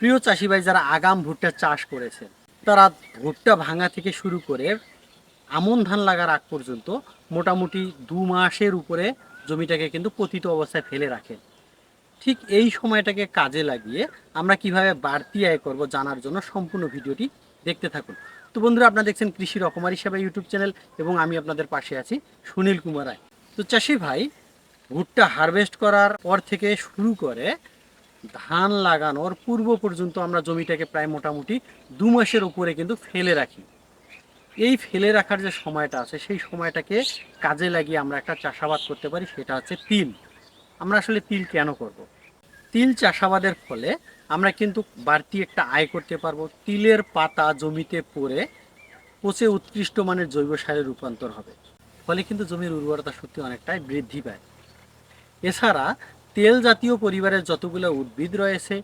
প্রিয় চাষি ভাই যারা আগাম ভুট্টা চাষ করেছে তারা ভুট্টা ভাঙা থেকে শুরু করে আমন ধান লাগার আগ পর্যন্ত মোটামুটি দু মাসের উপরে জমিটাকে কিন্তু পতিত অবস্থায় ফেলে রাখেন। ঠিক এই সময়টাকে কাজে লাগিয়ে আমরা কীভাবে বাড়তি আয় করব জানার জন্য সম্পূর্ণ ভিডিওটি দেখতে থাকুন। তো বন্ধুরা, আপনারা দেখছেন কৃষি রকমারি সেবা ইউটিউব চ্যানেল এবং আমি আপনাদের পাশে আছি সুনীল কুমার রায়। তো চাষি ভাই ভুট্টা হারভেস্ট করার পর থেকে শুরু করে ধান লাগানোর পূর্ব পর্যন্ত আমরা জমিটাকে প্রায় মোটামুটি দু মাসের উপরে কিন্তু ফেলে রাখি। এই ফেলে রাখার যে সময়টা আছে, সেই সময়টাকে কাজে লাগিয়ে আমরা একটা চাষাবাদ করতে পারি, সেটা হচ্ছে তিল। আমরা আসলে তিল কেন করব। তিল চাষাবাদের ফলে আমরা কিন্তু বাড়তি একটা আয় করতে পারব। তিলের পাতা জমিতে পড়ে পচে উৎকৃষ্ট মানের জৈব সারে রূপান্তর হবে। ফলে কিন্তু জমির উর্বরতা সত্যি অনেকটাই বৃদ্ধি পায়। এছাড়া তেল জাতীয় পরিবারের যতগুলো উদ্ভিদ রয়েছে,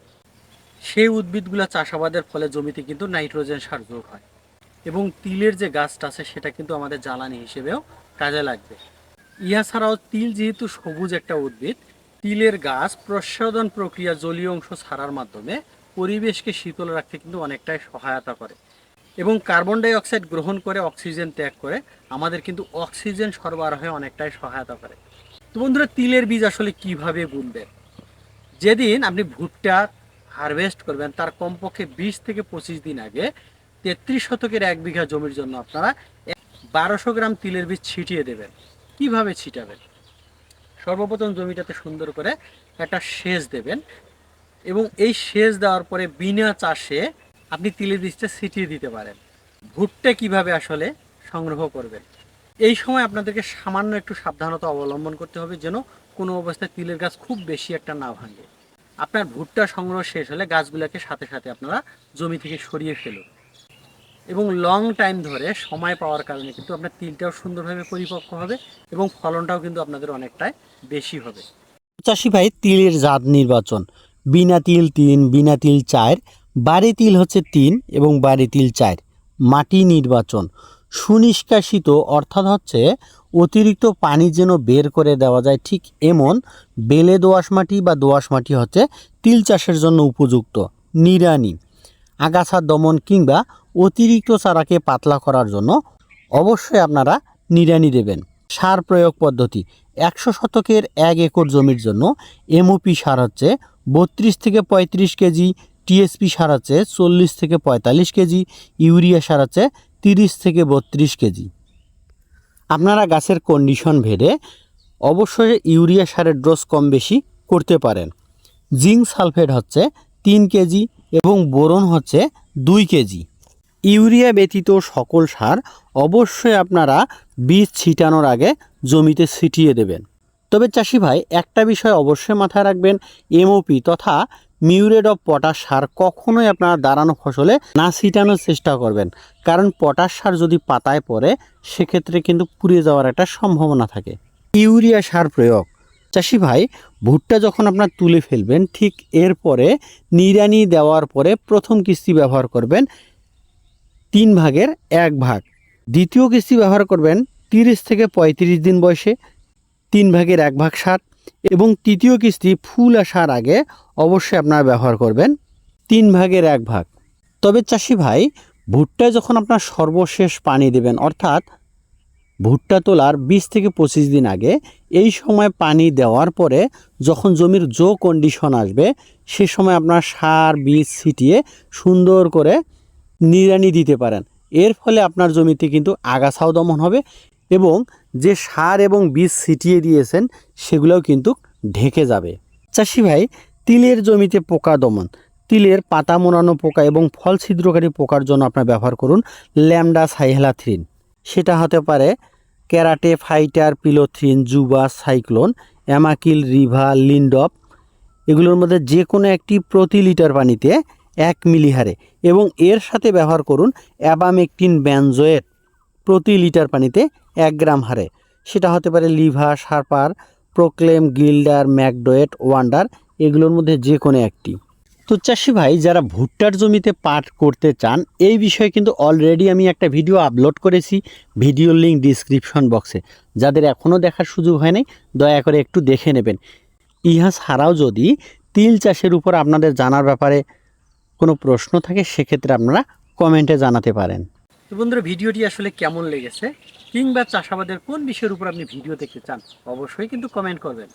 সেই উদ্ভিদগুলো চাষাবাদের ফলে জমিতে কিন্তু নাইট্রোজেন সার যোগ হয় এবং তিলের যে গাছটা আছে, সেটা কিন্তু আমাদের জ্বালানি হিসেবেও কাজে লাগবে। ইহা ছাড়াও তিল যেহেতু সবুজ একটা উদ্ভিদ, তিলের গাছ প্রসাদন প্রক্রিয়া জলীয় অংশ ছাড়ার মাধ্যমে পরিবেশকে শীতল রাখতে কিন্তু অনেকটাই সহায়তা করে এবং কার্বন ডাই অক্সাইড গ্রহণ করে, অক্সিজেন ত্যাগ করে আমাদের কিন্তু অক্সিজেন সরবরাহে অনেকটাই সহায়তা করে। তো বন্ধুরা, তিলের বীজ আসলে কীভাবে বুনবেন? যেদিন আপনি ভুট্টা হারভেস্ট করবেন, তার কমপক্ষে বিশ থেকে পঁচিশ দিন আগে তেত্রিশ শতকের এক বিঘা জমির জন্য আপনারা বারোশো গ্রাম তিলের বীজ ছিটিয়ে দেবেন। কীভাবে ছিটাবেন? সর্বপ্রথম জমিটাতে সুন্দর করে একটা সেচ দেবেন এবং এই সেচ দেওয়ার পরে বিনা চাষে আপনি তিলের বীজটা ছিটিয়ে দিতে পারেন। ভুট্টা কীভাবে আসলে সংগ্রহ করবেন? এই সময় আপনাদেরকে সামান্য একটু সাবধানতা অবলম্বন করতে হবে যেন কোনো অবস্থায় তিলের গাছ খুব বেশি একটা না ভাঙে। আপনার ভুট্টা সংগ্রহ শেষ হলে গাছগুলোকে সাথে সাথে আপনারা জমি থেকে সরিয়ে ফেলুন। এবং লং টাইম ধরে সময় পাওয়ার কারণে কিন্তু আপনার তিলটাও সুন্দরভাবে পরিপক্ক হবে এবং ফলনটাও কিন্তু আপনাদের অনেকটাই বেশি হবে। চাষি ভাই, তিলের জাত নির্বাচন। বিনা তিল তিন, বিনা তিল চার, বাড়ি তিল হচ্ছে তিন এবং বাড়ি তিল চার। মাটি নির্বাচন। সুনিষ্কাশিত অর্থাৎ হচ্ছে অতিরিক্ত পানি যেন বের করে দেওয়া যায় ঠিক এমন বেলে দোআঁশ মাটি বা দোআঁশ মাটি হচ্ছে তিল চাষের জন্য উপযুক্ত নিরানি আগাছা দমন কিংবা অতিরিক্ত চারাকে পাতলা করার জন্য অবশ্যই আপনারা নিড়ানি দেবেন। সার প্রয়োগ পদ্ধতি, একশো শতকের এক একর জমির জন্য এমওপি সার হচ্ছে বত্রিশ থেকে পঁয়ত্রিশ কেজি টিএসপি সার হচ্ছে চল্লিশ থেকে পঁয়তাল্লিশ কেজি, ইউরিয়া সার হচ্ছে তিরিশ থেকে বত্রিশ কেজি। আপনারা গাছের কন্ডিশন ভেদে অবশ্যই ইউরিয়া সারের ডোজ কম বেশি করতে পারেন। জিঙ্ক সালফেট হচ্ছে তিন কেজি এবং বোরন হচ্ছে দুই কেজি। ইউরিয়া ব্যতীত সকল সার অবশ্যই আপনারা বীজ ছিটানোর আগে জমিতে ছিটিয়ে দেবেন। তবে চাষি ভাই, একটা বিষয় অবশ্যই মাথায় রাখবেন এমওপি তথা মিউরেট অফ পটাশ সার কখনোই আপনারা দাঁড়ানো ফসলে না ছিটানোর চেষ্টা করবেন। কারণ পটাশ সার যদি পাতায় পড়ে, সেক্ষেত্রে কিন্তু পুড়ে যাওয়ার একটা সম্ভাবনা থাকে। ইউরিয়া সার প্রয়োগ। চাষি ভাই, ভুট্টা যখন আপনার তুলে ফেলবেন, ঠিক এরপরে নিড়ানি দেওয়ার পরে প্রথম কিস্তি ব্যবহার করবেন তিন ভাগের এক ভাগ। দ্বিতীয় কিস্তি ব্যবহার করবেন তিরিশ থেকে পঁয়ত্রিশ দিন বয়সে। তিন ভাগের এক ভাগ সার। এবং তৃতীয় কিস্তি ফুল আসার আগে অবশ্যই আপনারা ব্যবহার করবেন তিন ভাগের এক ভাগ। তবে চাষি ভাই, ভুট্টায় যখন আপনার সর্বশেষ পানি দেবেন, অর্থাৎ ভুট্টা তোলার বিশ থেকে পঁচিশ দিন আগে, এই সময় পানি দেওয়ার পরে যখন জমির জো কন্ডিশন আসবে, সে সময় আপনার সার, বীজ ছিটিয়ে সুন্দর করে নিড়ানি দিতে পারেন। এর ফলে আপনার জমিতে কিন্তু আগাছাও দমন হবে এবং যে সার এবং বীজ ছিটিয়ে দিয়েছেন, সেগুলোও কিন্তু ঢেকে যাবে। চাষি ভাই, তিলের জমিতে পোকা দমন, তিলের পাতা মোড়ানো পোকা এবং ফল ছিদ্রকারী পোকার জন্য আপনার ব্যবহার করুন ল্যামডা সাইহেলাথ্রিন। সেটা হতে পারে ক্যারাটে, ফাইটার, পিলোথ্রিন, জুবা, সাইক্লোন, অ্যামাকিল, রিভা, লিন্ডপ। এগুলোর মধ্যে যে কোনো একটি প্রতি লিটার পানিতে এক মিলি হারে এবং এর সাথে ব্যবহার করুন অ্যাবামেকটিন ব্যানজোয়েট। প্রতি লিটার পানিতে এক গ্রাম হারে। সেটা হতে পারে লিভা সারপার, প্রোক্লেম, গিল্ডার, ম্যাকডোয়েট, ওয়ান্ডার, এগুলোর মধ্যে যে কোনো একটি। তো চাষি ভাই, যারা ভুট্টার জমিতে পাট করতে চান, এই বিষয়ে কিন্তু অলরেডি আমি একটা ভিডিও আপলোড করেছি ভিডিওর লিঙ্ক ডিসক্রিপশন বক্সে যাদের এখনও দেখার সুযোগ হয়নি দয়া করে একটু দেখে নেবেন। ইহা ছাড়াও যদি তিল চাষের উপর আপনাদের জানার ব্যাপারে কোনো প্রশ্ন থাকে, সেক্ষেত্রে আপনারা কমেন্টে জানাতে পারেন। তো বন্ধুরা, ভিডিওটি আসলে কেমন লেগেছে? কিংবা চাষাবাদের কোন বিষয়ের উপর আপনি ভিডিও দেখতে চান, অবশ্যই কিন্তু কমেন্ট করবেন।